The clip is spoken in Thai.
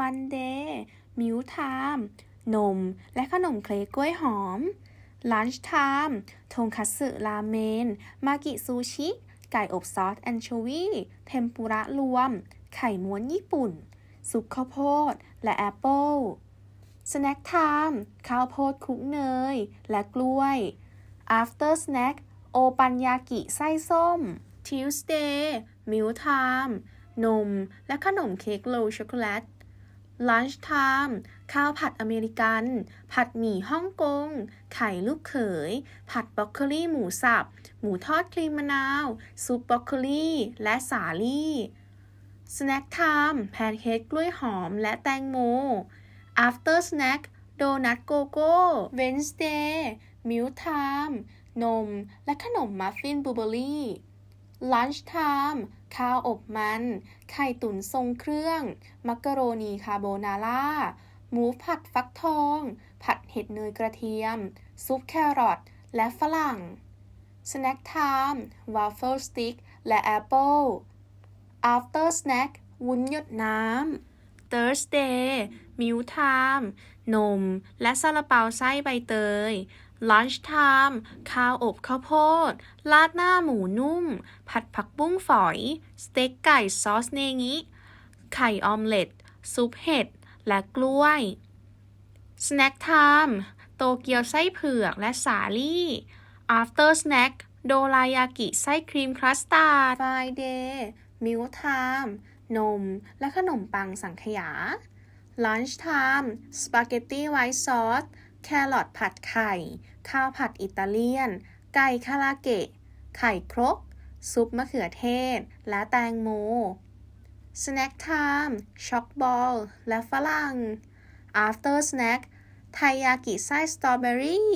Monday มิวไทม์นม และขนมเค้กกล้วยหอม Lunch Time ทงคัตสึราเมน มากิซูชิ ไก่อบซอสแอนโชวีเทมปุระรวม ไข่ม้วนญี่ปุ่น ซุปข้าวโพด และแอปเปิล Snack Time ข้าวโพดคลุกเนย และกล้วย After Snack โอปันยากิไส้ส้ม Tuesday Meal Time นม และขนมเค้กโลช็อกโกแลต Lunch Time ข้าวผัดอเมริกัน ผัดหมี่ฮ่องกง ไข่ลูกเขย ผัดบรอกโคลีหมูสับ หมูทอดครีมมะนาว ซุปบรอกโคลีและสาลี่ Snack Time แพนเค้กกล้วยหอมและแตงโม After Snack โดนัทโกโก้ Wednesday Meal Time นม และขนมมัฟฟินบลูเบอรี่ Lunch Time ข้าวอบมัน ไข่ตุ๋นทรงเครื่อง มักกะโรนีคาโบนาร่า หมูผัดฟักทอง ผัดเห็ดเนยกระเทียม ซุปแครอท และฝรั่ง Snack Time Waffle Stick และแอปเปิล After Snack วุ้นหยดน้ำ Thursday Meal Time นม และซาลาเปาไส้ใบเตย Lunch Time ข้าวอบข้าวโพดราดหน้าหมูนุ่ม ผัดผักบุ้งฝอย สเต็กไก่ซอสเนงิ ไข่ออมเล็ต ซุปเห็ด และกล้วย Snack Time โตเกียวไส้เผือกและสาลี่ After Snack โดรายากิไส้ครีมครัสตาร์ด Friday Meal Time นม และขนมปังสังขยา Lunch Time สปาเกตตี้ไวท์ซอส แครอทผัดไข่ ข้าวผัดอิตาเลียน ไก่คาราเกะ ไข่ครก ซุปมะเขือเทศ และแตงโม สแน็คไทม์ช็อกบอล และฝรั่ง After Snack ไทยากิไส้สตรอเบอรี่